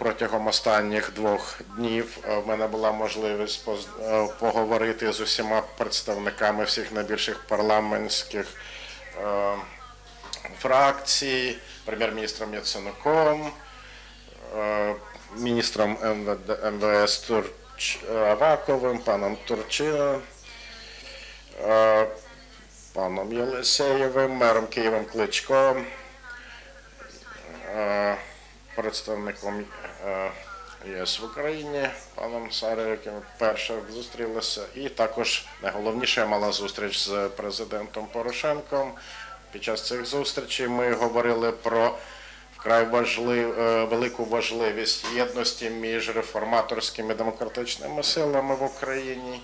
протягом останніх двох днів е, в мене була можливість е, поговорити з усіма представниками всіх найбільших парламентських е, фракцій, прем'єр-міністром Яценюком, е, міністром МВС Турч Аваковим, паном Турчином, паном Єлисеєвим, мером Києвом Кличком, представником е, ЄС в Україні, паном Сарою, яким перше зустрілися, і також найголовніше мала зустріч з президентом Порошенком. Під час цих зустрічей ми говорили про вкрай важлив, е, велику важливість єдності між реформаторськими демократичними силами в Україні,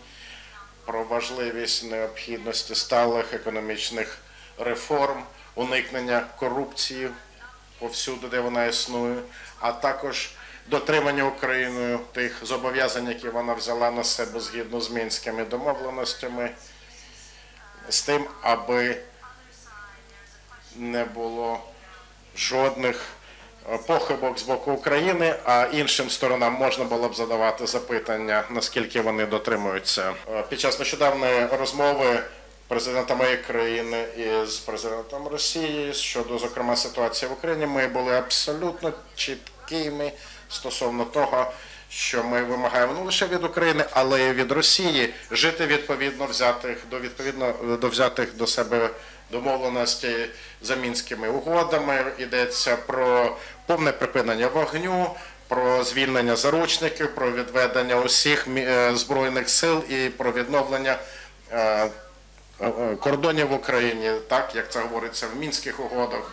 про важливість необхідності сталих економічних реформ, уникнення корупції повсюди, де вона існує, а також дотримання Україною тих зобов'язань, які вона взяла на себе згідно з мінськими домовленостями, з тим, аби не було жодних е, похибок з боку України, а іншим сторонам можна було б задавати запитання, наскільки вони дотримуються. Е, Під час нещодавної розмови президента моєї країни із президентом Росії щодо, зокрема, ситуації в Україні, ми були абсолютно чіткими стосовно того, що ми вимагаємо не лише від України, але й від Росії жити відповідно взятих до відповідно до взятих до себе домовленостей за мінськими угодами. Йдеться про повне припинення вогню. Про звільнення заручників, про відведення усіх е, збройних сил і про відновлення е, кордонів в Україні, так як це говориться в мінських угодах.